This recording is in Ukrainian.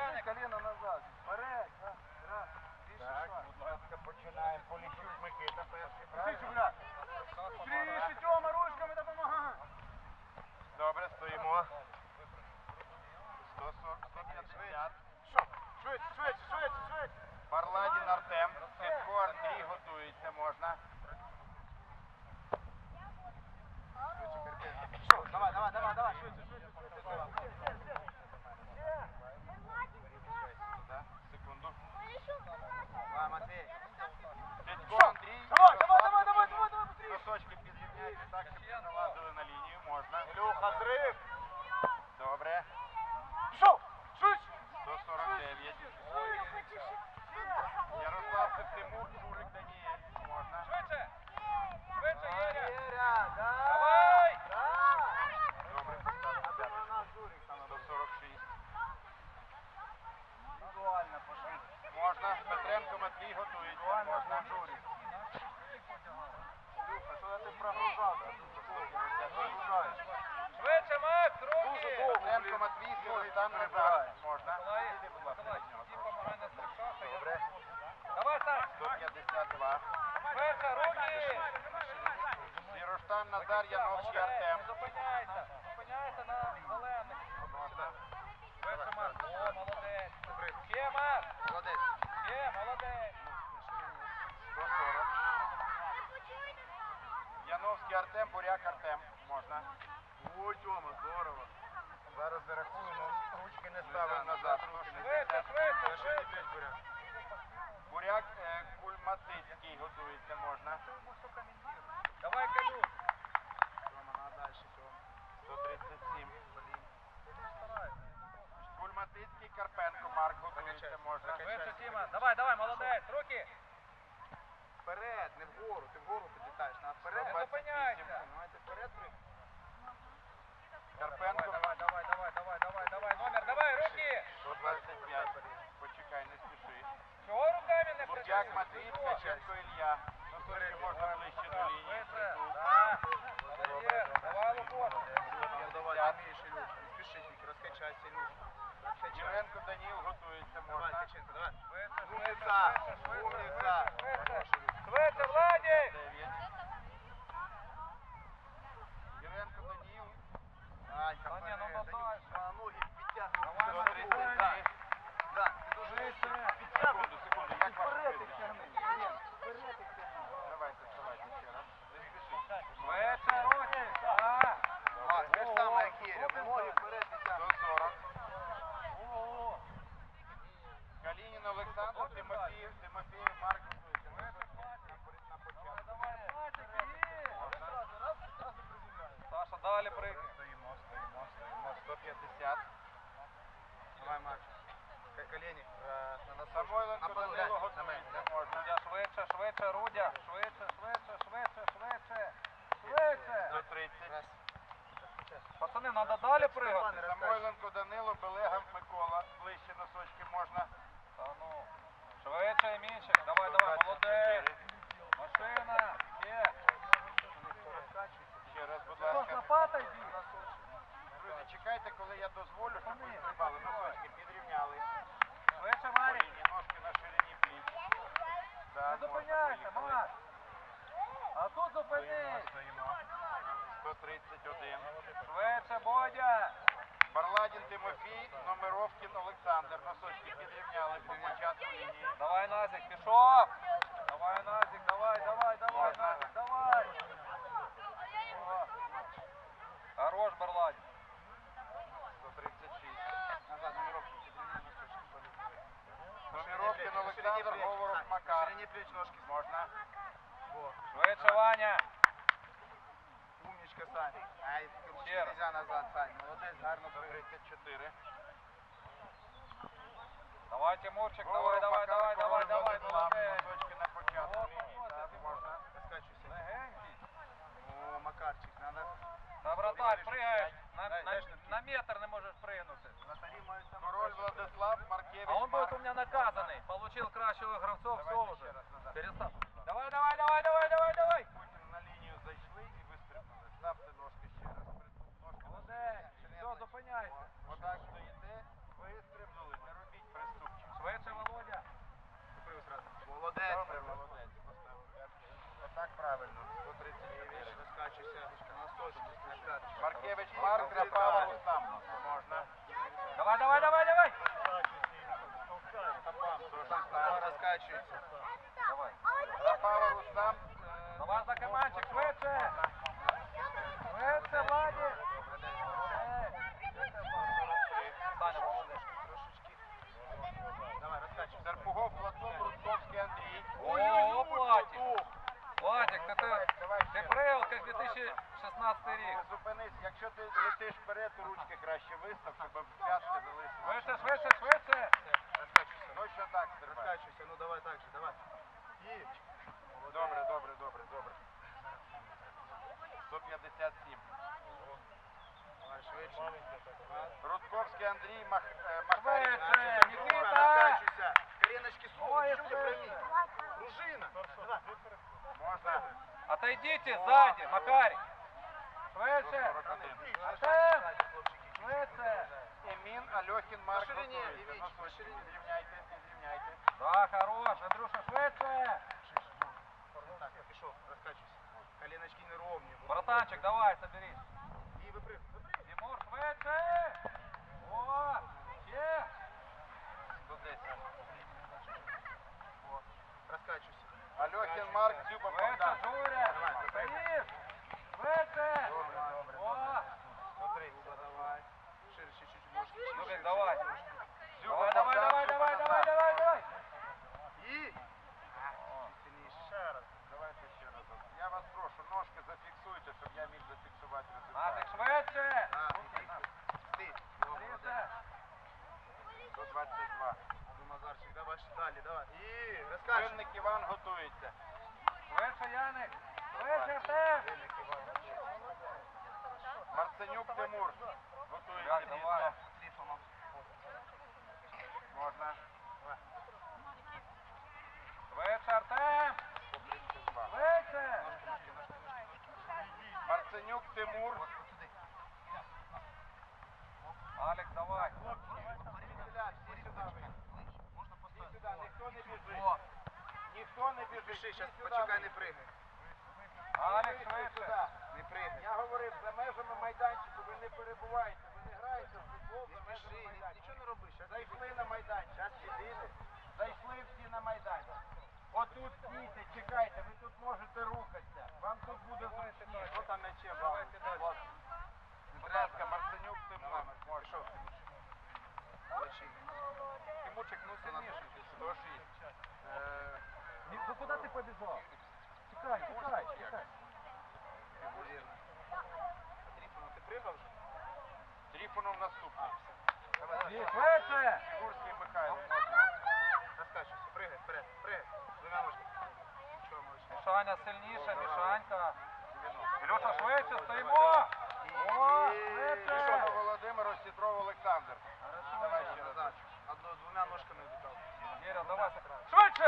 Яник. коліна назад. Вперед. Раз. Так, будь ласка, починаємо. Поліщук Микита перший. Правильно? Трішки, Тьома, ручками допомагай. Добре, стоїмо. 140, 150. Швидше, швидше, швидше, швидше. Барладін Артем. Ситко Андрій готується, можна. Що, давай, давай, давай, давай, швидше, швидше, швидше. Туди, секунду. Давай, Матвій. Ситко Андрій. Давай, давай, давай, давай, давай, давай, быстрее. Носочки підрівняйте так, щоб не налазили на лінію, можна. Ілюха, зрив. Добре. Пішов, швидше. 149. Ярослав Тимур, Журик Даніель, можна. Швидше. Швидше, Єря. Валера. Давай. Добре. А де на нас Журик саме? 146. Візуально пошли. Можна. Петренко Матвій готується, можна. на Журик. Ілюха, що ти прогружав? Прогружаєш. Швидше, Макс, Дуже довго. Ленко Матвій, сьогодні там не брати. Можна. Іди, будь ласка, від нього ті помагай на стрибках, а я- Добре. Давай, Саш. 152. Швидше, руки. Зіроштан Назар, Яновський Артем. Не зупиняйся. Зупиняйся на зелених. Швидше, Макс. О, молодець. Ще, Макс. Молодець. Ще, молодець. 140. Яновський Артем, Буряк Артем. Можна. Ой, Тьома, здорово. Зараз зарахуємо. Ручки не ставимо назад. Ручки не Швидше, швидше, швидше. Буряк е, Кульматицький готується, можна. Давай, Калюк. Тьома, на дальше, Тьома. 137. Кульматицький Карпенко Марк готується, можна. Швидше, Тіма. Давай, давай, молодець. Руки. Вперед, не вгору, ти вгору підлітаєш, на вперед. Не зупиняйся. Давайте вперед прыг. Карпенко Давай, давай, давай, давай, давай, давай. Номер, давай, руки. 125. Почекай, не спіши. Чого руками не Бурдяк працюєш? Матвій, Ткаченко Ілля. Ну, сорі, можна ближче до лінії. Швидше. Да. Молодець. Давай, Лукош. Ну давай, П'ят. вмієш, Ілюш, не спіши тільки, розкачайся, Ілюш. Розкачайся. Євгенко Даніл готується, Давай, можна. Ткаченко, давай. Швидше, Умниця, швидше, швидше, умниця. швидше, Хороший, швидше. Ілюш. Швидше, Владі. 9. Євгенко Даніл. Анька, Та ні, ну, вперед, ну, Анюш, дай. на ноги підтягнути. Давай, до Матвій, стопу. давай. Да, ти дуже Швидше. Секунду, секунду, як ваш Вперед прізвище? їх тягни. Ні, вперед їх тягни. Давайте, вставайте ще раз. Не спішіть. Швидше, руки. Да. А, те ж саме, як Єря, ми ноги вперед не тягнемо. 140. О, Калінін Олександр, Тимофіїв, Тимофіїв Марк готується. Давай, давай, Владик, є. Саша, далі пригни. Стоїмо, стоїмо, стоїмо. 150. Давай, Макс. К- Колені. е, на носочок. Самойленко Данило готується, можна. Рудя, швидше, швидше, Рудя. Швидше, швидше, швидше, швидше. Швидше. 130. Раз. Пацани, треба далі пригати. Самойленко Данило, Белега Микола. Ближче носочки можна. Та ну. Швидше, Емінчик. Давай, давай, молодець. 124. Машина. Є. Ще раз, будь Що, ласка. лопата йди. Друзі, чекайте, коли я дозволю, щоб ви стрибали. Носочки підрівняли. Швидше, Марік. Коліні, ножки на ширині пліч. Да, Не зупиняйся, поїхали. А тут зупинись. стоїмо. 131. Швидше, Бодя. Барладін Тимофій, Номеровкін Олександр. Носочки підрівняли по початку лінії. Давай, Назик, пішов. Давай, Назик, давай, давай, давай, Можна. Назик, давай. О. Хорош, Барладін. 136. Назад, номеровки, підрівняй носочок. Номеровкін Олександр, Говоров Ширині ножки. Можна. Швидше, Ваня. Умничка, Сань. Ай, Ще нельзя назад, Сань. Молодець, гарно прыгай. 134. Давай, Тимурчик, давай, давай, давай, давай, давай, молодець. Носочки на початку можна. Розкачуйся. Легенький. О, Макарчик, надо. Та, братан, пригаєш. На, на, на метр не можеш пригнути. Король Владислав, Маркевич А он будет у меня наказанный. Получил кращего игровцов, все уже. Ще раз назад. Перестав. Давай, давай, давай, давай, давай, давай. Потім на лінію зайшли і вистрибнули. Ставте ножки ще раз. Ножки на Молодець. Все, зупиняйся. Отак стоїте, вистрибнули. Не робіть Марк Рапава Рустам. Можна. Давай, давай, давай, давай. Давай, розкачується. Давай. Рапава Рустам. Давай за карманчик, швидше. Швидше, Владі. Саня, молодець. Серпугов Платон, Рудковський Андрій. О, Владик. Тух. Владик, ти, ти, привел, як 2016 рік. Зупинись, якщо ти летиш вперед, то ручки краще вистав, щоб п'ятки залишили. Швидше, швидше, швидше. Розкачуйся. Точно так, Степан. Розкачуйся, ну давай так же, давай. І. Добре, добре, добре, добре. 157. Швидше. Рудковський Андрій, Мах, е, Махарів. Швидше, Нікіта. Розкачуйся. Коленочки Ой, сунуть, чули швидше. прямі. Пружина. Можна. Отойдите сзади, Макарик. Швидше. 41. Артем. Швидше. Емін, Альохін, Марк. На ширині, готується. Івіч, На на суші. ширині. Підрівняйте, підрівняйте. Да, хорош, Андрюша, швидше. Так, пішов, розкачуйся. Коленочки неровні. Братанчик, давай, соберись. Ditadura. Марценюк Тимур. Готується. Давай. Можна. Швидше, Артем. 132. Марценюк Тимур. Алекс, давай. Ніхто не біжить. Ніхто не біжить. Почекай, не пригай. Алекс, Всі швидше. Сюди. Я говорив, за межами майданчику ви не перебуваєте, ви не граєте в футбол за межами майданчику. нічого не роби. Щас Зайшли на майданчик. Зайшли всі на майданчик. Отут стійте, чекайте, ви тут можете рухатися. Вам тут буде зручніше. Що там м'яче? Давайте далі. Будь ласка, Марценюк Тимур. Пішов. Тимурчик, ну сильніше. 106. Е, Ну куда ты побежал? Тикай, тикай. Трифонов, ти пригав вже? Трифонов наступний. Давай, давай. Ні, швидше. Фігурський Михайло. Розкачуйся, пригай, вперед, пригай. Двома ножками. Мішаня сильніше, Мішанька. Ілюша, швидше, стоїмо. О, швидше. Володимир, Осітров Олександр. Давай ще. Назад. Одно, двома ножками вбігав. Кирил, давай. Швидше.